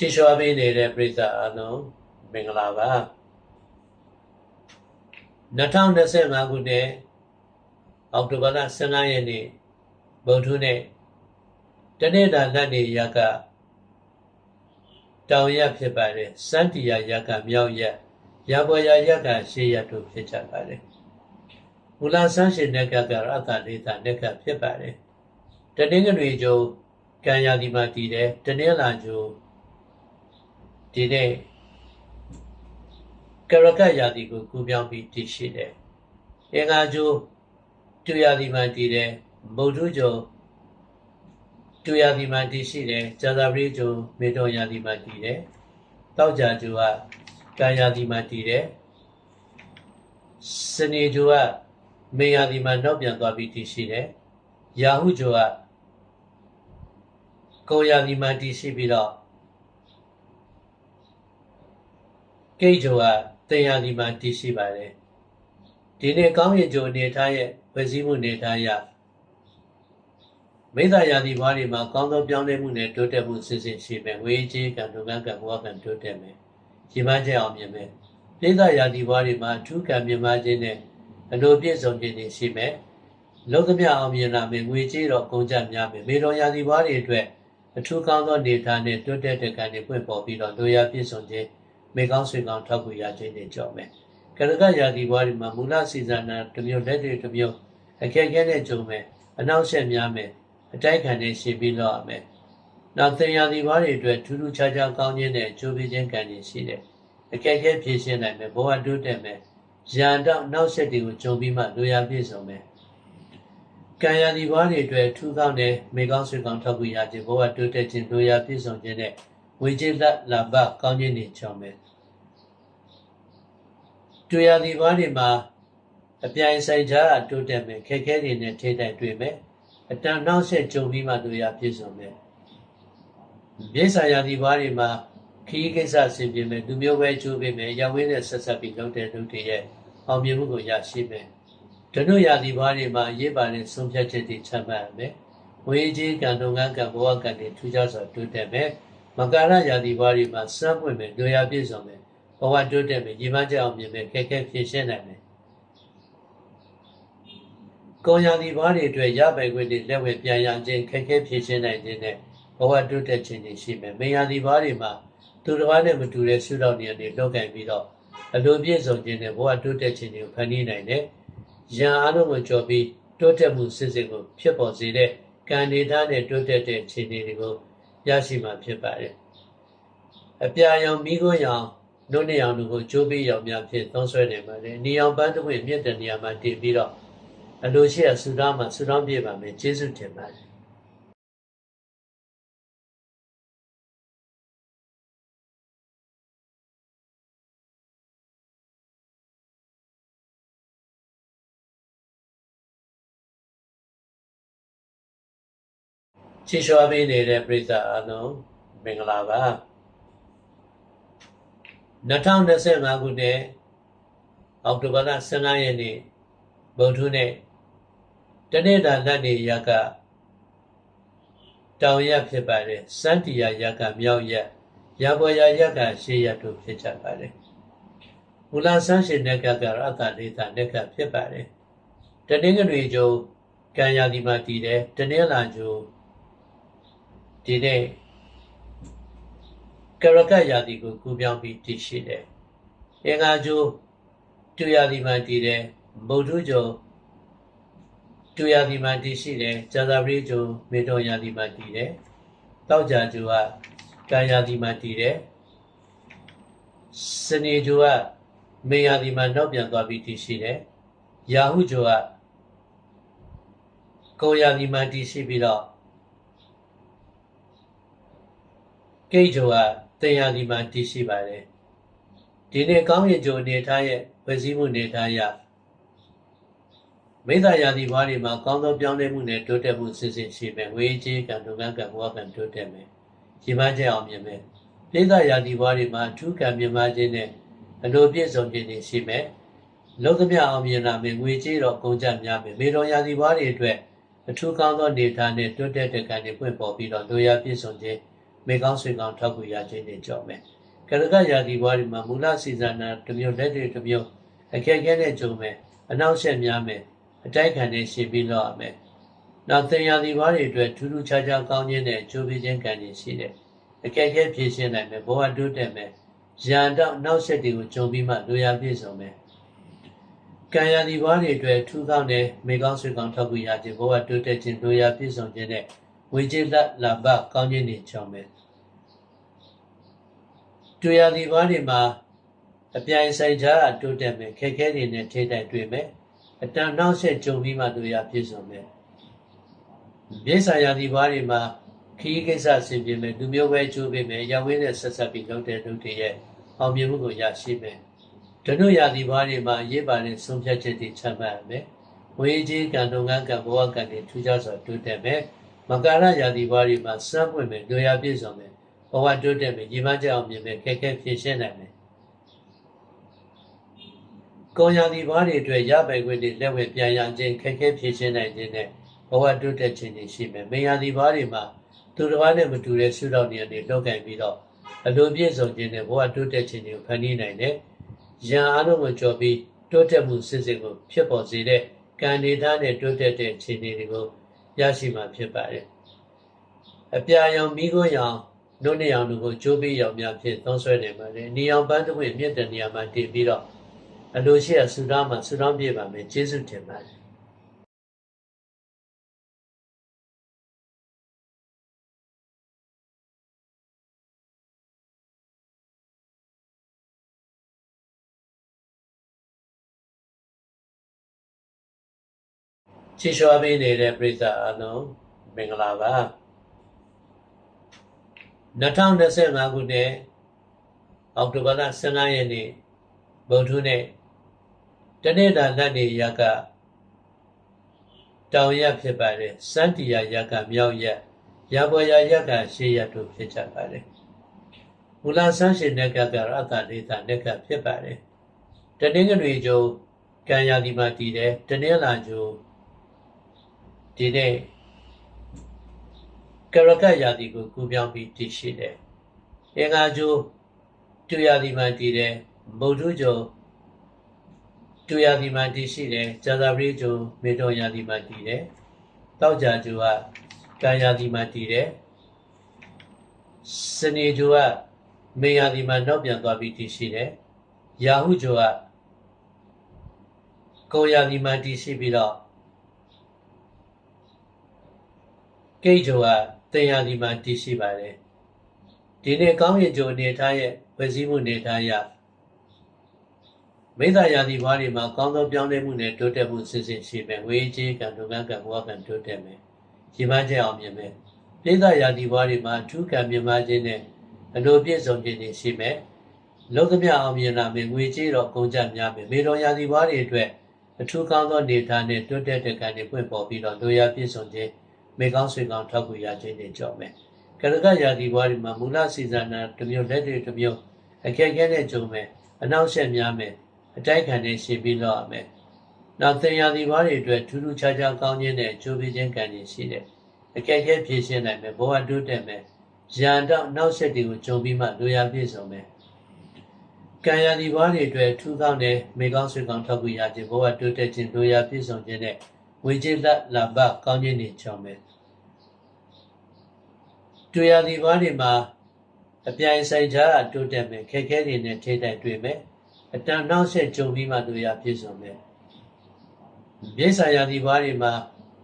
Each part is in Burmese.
ချီးလျှော်ပေးနေတဲ့ပရိသတ်အားလုံးမင်္ဂလာပါ2025ခုနှစ်အောက်တိုဘာလ15ရက်နေ့ဗုဒ္ဓနေ့တနေ့တာလက်နေရကတောင်ရဖြစ်ပါတယ်စန္တီယာရကမြောက်ရရဘော်ရရကရှေးရတို့ဖြစ်ကြပါတယ်မူလဆန်းရှင်နက်ကကရအတ္တလေးတာနက်ကဖြစ်ပါတယ်တနင်္ဂနွေကျုံကံယာဒီမှာတည်တယ်တနင်္လာကျုံ ဒီနေ့ကရကယာဒီကိုကူပြောင်းပြီးတည်ရှိတယ်အင်္ဂါကျုံတူယာဒီမှာတည်တယ်ဗုဒ္ဓကျုံတူယာဒီမှာတည်ရှိတယ်ဇာတာပရိကျုံမေတော်ယာဒီမှာတည်တယ်တောက်ကြကျုံကကံယာဒီမှာတည်တယ်စနေကျုံကမေယာဒီမှာနောက်ပြန်သွားပြီးတည်ရှိတယ်ယာဟုကျုံကကိုယာဒီမှာတည်ရှိပြီးတော့ ကိတ်ကျုံကတင်ယာဒီမှာတည်ရှိပါတယ်ဒီနေ့ကောင်းကင်ကျုံအနေထားရဲ့ဖွဲ့စည်းမှုအနေထားရမိစ္ဆာယာဒီဘွားတွေမှာကောင်းသောပြောင်းလဲမှုနဲ့တိုးတက်မှုစစ်စစ်ရှိမယ်ဝေးကြီးကံဒုက္ခကံဘဝကံတိုးတက်မယ်ဒီမှချက်အောင်မြင်မယ်မိစ္ဆာယာဒီဘွားတွေမှာအထူးကံမြင်မှခြင်းနဲ့အလိုပြည့်စုံခြင်းတွေရှိမယ်လောကမြအောင်မြင်လာမယ်ငွေကြေးတော့ကုန်ကြများမယ်မေတော်ယာဒီဘွားတွေအတွက်အထူးကောင်းသောနေသားနဲ့တိုးတက်တဲ့ကံတွေပွင့်ပေါ်ပြီးတော့လိုရာပြည့်စုံခြင်း မေကောင်းဆွေကောင်းထောက်ကူရခြင်းတွေကြောင့်မယ်ကရကယာဒီဘွားတွေမှာမူလစီဇာနာတစ်မျိုးလက်တွေတစ်မျိုးအခက်အခဲနဲ့ကြုံမယ်အနောက်ဆက်များမယ်အတိုက်ခံနဲ့ရှင်ပြီးတော့ရမယ်နောက်သင်ယာဒီဘွားတွေအတွက်ထူးထူးခြားခြားကောင်းခြင်းနဲ့ကြိုးပေးခြင်းကံတွေရှိတယ်အခက်အခဲဖြေရှင်းနိုင်မယ်ဘဝတိုးတက်မယ်ရန်တော့နောက်ဆက်တွေကိုကြုံပြီးမှလိုရာပြည့်စုံမယ်ကံယာဒီဘွားတွေအတွက်ထူးကောင်းတဲ့မေကောင်းဆွေကောင်းထောက်ကူရခြင်းဘဝတိုးတက်ခြင်းလိုရာပြည့်စုံခြင်းနဲ့ ဝေကျေလက်လာဘကောင်းခြင်းတွေကြောင့်မယ်တွေ့ရသည်ဘွားတွေမှာအပြိုင်ဆိုင်ကြားအတိုးတက်မယ်ခက်ခဲတွေနဲ့ထိတိုက်တွေ့မယ်အတန်နောက်ဆက်ကြုံပြီးမှတို့ရပြည့်စုံမယ်မြေဆာယာဒီဘွားတွေမှာခီးကိစ္စဆင်ပြေမယ်လူမျိုးပဲကျိုးပေးမယ်ရဝင်းနဲ့ဆက်ဆက်ပြီးလုပ်တဲ့လူတွေရဲ့အောင်မြင်မှုကိုရရှိမယ်ဒနုယာဒီဘွားတွေမှာရေးပါတဲ့ဆုံးဖြတ်ချက်တွေချမှတ်ရမယ်ဝေကြီးကံတော်ငန်းကံဘဝကံတွေထူးခြားစွာတိုးတက်မယ် မကာရယာဒီဘွားတွေမှာစမ်းပွင့်မယ်တို့ရပြည့်စုံမယ်ဘဝတိုးတက်မယ်ညီမကြအောင်မြင်မယ်ခက်ခဲဖြည့်ရှင်းနိုင်မယ်ကောင်းရာဒီဘာတွေအတွက်ရပိုင်ခွင့်တွေလက်ဝဲပြန်ရခြင်းခက်ခဲဖြည့်ရှင်းနိုင်ခြင်းနဲ့ဘဝတိုးတက်ခြင်းတွေရှိမယ်။မင်္ဂလာဒီဘာတွေမှာသူတစ်ပါးနဲ့မတူတဲ့ဆုတောင်းနေရာတွေလောက်ကင်ပြီးတော့အလိုပြည့်စုံခြင်းနဲ့ဘဝတိုးတက်ခြင်းတွေကိုဖန်တီးနိုင်တယ်။ရန်အားလုံးကိုကြော်ပြီးတိုးတက်မှုစစ်စစ်ကိုဖြစ်ပေါ်စေတဲ့ကံဒေသနဲ့တိုးတက်တဲ့ခြေအနေတွေကို ရရှိမှာဖြစ်ပါတယ်။အပြာရောင်မိခိုးရောင်နှုတ်နဲ့ရောင်တို့ကိုကျိုးပြီးရောင်များဖြစ်သုံးဆွဲနေပါတယ်။နေရောင်ပန်းတစ်ပွင့်မြင့်တဲ့နေရာမှာတည်ပြီးတော့အလိုရှိရဆူတောင်းမှာဆူတောင်းပြပါမယ်ကျေးဇူးတင်ပါတယ် ချီးလျှော်ပေးနေတဲ့ပရိသတ်အားလုံးမင်္ဂလာပါ2025ခုနှစ်အောက်တိုဘာလ15ရက်နေ့ဗုဒ္ဓနေ့တနေ့တာလက်နေရကတောင်ရဖြစ်ပါတယ်စန္တီယာရကမြောက်ရရဘော်ရရကရှေးရတို့ဖြစ်ကြပါတယ်မူလဆန်းရှင်နက်ကကရအတ္တလေးတာနက်ကဖြစ်ပါတယ်တနင်္ဂနွေကျုံကံယာဒီမှာတည်တယ်တနင်္လာကျုံ ဒီနေ့ကရကယာဒီကိုကူပြောင်းပြီးတည်ရှိတယ်အင်္ဂါကျုံတူယာဒီမှာတည်တယ်ဗုဒ္ဓကျုံတူယာဒီမှာတည်ရှိတယ်ဇာတာပရိကျုံမေတော်ယာဒီမှာတည်တယ်တောက်ကြကျုံကကာယာဒီမှာတည်တယ်စနေကျုံကမေယာဒီမှာနောက်ပြန်သွားပြီးတည်ရှိတယ်ယာဟုကျုံကကိုယာဒီမှာတည်ရှိပြီးတော့ ကိတ်ကျုံကတင်ယာဒီမှာတည်ရှိပါတယ်ဒီနေ့ကောင်းကင်ကျုံအနေထားရဲ့ဖွဲ့စည်းမှုအနေထားရမိစ္ဆာယာတိဘွားတွေမှာကောင်းသောပြောင်းလဲမှုနဲ့တိုးတက်မှုစစ်စစ်ရှိမယ်ဝေးကြီးကံဒုက္ခကံဘဝကံတိုးတက်မယ်ဒီမှချက်အောင်မြင်မယ်မိစ္ဆာယာတိဘွားတွေမှာအထူးကံမြင်မှခြင်းနဲ့အလိုပြည့်စုံခြင်းတွေရှိမယ်လောကမြအောင်မြင်လာမယ်ငွေကြေးတော့ကုန်ကြများမယ်မေတော်ယာတိဘွားတွေအတွက်အထူးကောင်းသောနေသားနဲ့တိုးတက်တဲ့ကံတွေပွင့်ပေါ်ပြီးတော့လိုရာပြည့်စုံခြင်း မေကောင်းဆွေကောင်းထောက်ကူရခြင်းတွေကြောင့်ပဲကရကရာဒီဘွားတွေမှာမူလစီဇာနာတစ်မျိုးလက်တွေတစ်မျိုးအခက်အခဲနဲ့ကြုံမယ်အနောက်ရှက်များမယ်အတိုက်ခံနဲ့ရှင်ပြီးတော့ရမယ်နောက်သင်ရာဒီဘွားတွေအတွက်ထူးထူးခြားခြားကောင်းခြင်းနဲ့ကြိုးပေးခြင်းကံတွေရှိတယ်အခက်အခဲဖြေရှင်းနိုင်မယ်ဘဝတိုးတက်မယ်ရန်တော့နောက်ဆက်တွေကိုကြုံပြီးမှလူရပြည့်စုံမယ်ကံရဒီဘွားတွေအတွက်ထူးကောင်းတဲ့မေကောင်းဆွေကောင်းထောက်ကူရခြင်းဘဝတိုးတက်ခြင်းလူရပြည့်စုံခြင်းနဲ့ ဝေကျေလက်လာဘကောင်းခြင်းတွေကြောင့်ပဲတွေ့ရဒီဘွားတွေမှာအပြိုင်ဆိုင်ကြားတိုးတက်မယ်ခက်ခဲတွေနဲ့ထိတိုက်တွေ့မယ်အတန်နောက်ဆက်ကြုံပြီးမှလူရပြည့်စုံမယ်မြေဆိုင်ရာဒီဘွားတွေမှာခီးကိစ္စဆင်ပြေမယ်လူမျိုးပဲကျိုးပေးမယ်ရောက်ဝင်းနဲ့ဆက်ဆက်ပြီးလုပ်တဲ့လူတွေရဲ့အောင်မြင်မှုကိုရရှိမယ်ဒနုရာဒီဘွားတွေမှာရေးပါတဲ့ဆုံးဖြတ်ချက်တွေချမှတ်ရမယ်ဝေကြီးကံတုံငန်းကံဘဝကံတွေထူးခြားစွာတိုးတက်မယ် မကာရရာဒီဘွားတွေမှာစမ်းပွင့်မယ်လူရပြည့်စုံမယ်ဘဝတိုးတက်မယ်ညီမကြောင်မြင်မယ်ခက်ခဲဖြည့်ရှင်းနိုင်မယ်ကောရာဒီဘွားတွေအတွက်ရပိုင်ခွင့်တွေလက်ဝဲပြန်ရခြင်းခက်ခဲဖြည့်ရှင်းနိုင်ခြင်းနဲ့ဘဝတိုးတက်ခြင်းတွေရှိမယ်မေယာဒီဘွားတွေမှာသူတစ်ပါးနဲ့မတူတဲ့ရှုထောင့်တွေနဲ့လောက်ကင်ပြီးတော့အလိုပြည့်စုံခြင်းနဲ့ဘဝတိုးတက်ခြင်းတွေကိုဖန်တီးနိုင်တယ်။ရန်အားလုံးကိုကြော်ပြီးတိုးတက်မှုစစ်စစ်ကိုဖြစ်ပေါ်စေတဲ့ကံဒေသနဲ့တိုးတက်တဲ့ခြေအနေတွေကို ရရှိမှာဖြစ်ပါတယ်။အပြာရောင်မိခိုးရောင်နှုတ်နဲ့ရောင်တို့ကိုကြိုးပြီးရောင်များဖြင့်သုံးဆွဲနေပါတယ်။နီရောင်ပန်းတစ်ပွင့်မြင့်တဲ့နေရာမှာတည်ပြီးတော့အလိုရှိရဆူတောင်းမှာဆူတောင်းပြပါမယ်။ကျေးဇူးတင်ပါတယ်။ ချီလျှော်ပေးနေတဲ့ပြိဿအလုံးမင်္ဂလာပါ2025ခုနှစ်အောက်တိုဘာလ15ရက်နေ့ဗုဒ္ဓနေ့တနေ့တာလက်နေရကတောင်ရက်ဖြစ်ပါတယ်စန္တီယာရကမြောက်ရက်ရဘော်ရရကရှေ့ရက်တို့ဖြစ်ကြပါတယ်မူလဆန်းရှင်တဲ့ကကတော့အတ္တလေးတာနဲ့ကဖြစ်ပါတယ်တနင်္ဂနွေကျုံကံရာဒီမှာတည်တယ်တနင်္လာကျုံ ဒီနေ့ကရကရာသီကိုကူးပြောင်းပြီးတည်ရှိတယ်။အင်္ဂါကျိုးတူရာသီမှာတည်တယ်။မုတ်ထုကျုံတူရာသီမှာတည်ရှိတယ်။ဇာသာပရိကျုံမေတော်ရာသီမှာတည်တယ်။တောက်ကြကျိုးကကံရာသီမှာတည်တယ်။စနေကျိုးကမေရာသီမှာနောက်ပြန်သွားပြီးတည်ရှိတယ်။ရာဟုကျိုးကကိုရာသီမှာတည်ရှိပြီးတော့ ကိတ်ဂျိုကတင်ရဒီမှာတည်ရှိပါတယ်ဒီနေ့ကောင်းကင်ဂျိုအနေထားရဲ့ဝစီမှုအနေထားရမိသားရာသီဘွားတွေမှာကောင်းသောပြောင်းလဲမှုနဲ့တိုးတက်မှုစစ်စစ်ရှိမယ်ဝေးကြီးကံဒုက္ခကံဘဝကံတိုးတက်မယ်ရည်မှန်းချက်အောင်မြင်မယ်ပိဿရာသီဘွားတွေမှာအထူးကံမြင်မှခြင်းနဲ့အလိုပြည့်စုံခြင်းတွေရှိမယ်လောကမြအောင်မြင်လာမယ်ငွေကြေးတော့ကုန်ကြများမယ်မေတော်ရာသီဘွားတွေအတွက်အထူးကောင်းသောနေထားနဲ့တိုးတက်တဲ့ကံတွေပွင့်ပေါ်ပြီးတော့လိုရာပြည့်စုံခြင်း မေကောင်းဆွေကောင်းထောက်ကူရခြင်းတွေကြောင့်ပဲကရကရာဒီဘွားတွေမှာမူလစီဇာနာတစ်မျိုးလက်တွေတစ်မျိုးအခက်အခဲနဲ့ကြုံမယ်အနောက်ရှက်များမယ်အတိုက်ခံနဲ့ရှင်ပြီးတော့ရမယ်နောက်သင်ရာဒီဘွားတွေအတွက်ထူးထူးခြားခြားကောင်းခြင်းနဲ့ကြိုးပေးခြင်းကံတွေရှိတယ်အခက်အခဲဖြေရှင်းနိုင်မယ်ဘဝတိုးတက်မယ်ရန်တော့နောက်ဆက်တွေကိုကြုံပြီးမှလူရပြည့်စုံမယ်ကံရဒီဘွားတွေအတွက်ထူးကောင်းတဲ့မေကောင်းဆွေကောင်းထောက်ကူရခြင်းဘဝတိုးတက်ခြင်းလူရပြည့်စုံခြင်းနဲ့ဝေကျေလက်လာဘကောင်းခြင်းတွေကြောင့်ပဲ တွေ့ရဒီဘာတွေမှာအပြိုင်ဆိုင်ကြားတိုးတက်မယ်ခက်ခဲတွေနဲ့ထိတိုက်တွေ့မယ်အတန်နောက်ဆက်ကြုံပြီးမှတို့ရပြည့်စုံမယ်မြေဆိုင်ရာဒီဘာတွေမှာ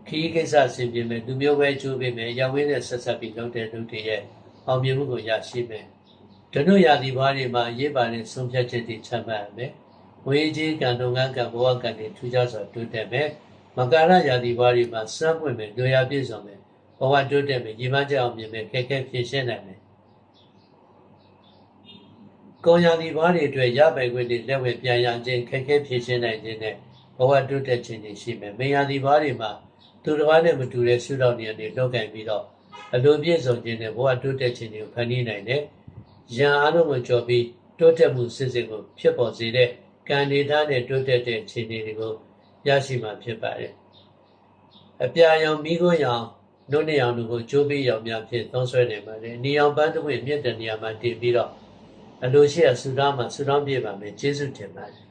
ခီးကိစ္စဆင်ပြေမယ်လူမျိုးပဲကျိုးပေးမယ်ရောက်ဝင်းနဲ့ဆက်ဆက်ပြီးလုပ်တဲ့လူတွေရဲ့အောင်မြင်မှုကိုရရှိမယ်ဒနုရာဒီဘာတွေမှာရေးပါတဲ့ဆုံးဖြတ်ချက်တွေချမှတ်ရမယ်ဝေကြီးကံတုံငန်းကံဘဝကံတွေထူးခြားစွာတိုးတက်မယ်မကာရရာဒီဘာတွေမှာစမ်းပွင့်မယ်လူရပြည့်စုံမယ်ဘ ဝတိုးတက်မယ်ညီမကြောင်မြင်မယ်ခက်ခဲဖြည့်ရှင်းနိုင်မယ်ကောရာဒီဘာတွေအတွက်ရပိုင်ခွင့်တွေလက်ဝဲပြန်ရခြင်းခက်ခဲဖြည့်ရှင်းနိုင်ခြင်းနဲ့ဘဝတိုးတက်ခြင်းတွေရှိမယ်မေယာဒီဘာတွေမှာသူတစ်ပါးနဲ့မတူတဲ့ရှုထောင့်တွေနဲ့လောက်ကင်ပြီးတော့အလိုပြည့်စုံခြင်းနဲ့ဘဝတိုးတက်ခြင်းတွေကိုဖန်တီးနိုင်တယ်ရန်အားလုံးကိုကြော်ပြီးတိုးတက်မှုစစ်စစ်ကိုဖြစ်ပေါ်စေတဲ့ကံဒေသနဲ့တိုးတက်တဲ့ခြေအနေတွေကိုရရှိမှာဖြစ်ပါတယ်အပြာရောင်မိခိုးရောင် နှုတ်နေအောင်တို့ကိုကြိုးပြီးရောက်များဖြင့်သုံးဆွဲနေပါတယ်။နေအောင်ပန်းတစ်ခွင့်မြင့်တဲ့နေရာမှာတည်ပြီးတော့အလိုရှိရဆူတောင်းမှာဆူတောင်းပြပါမယ်ကျေးဇူးတင်ပါတယ်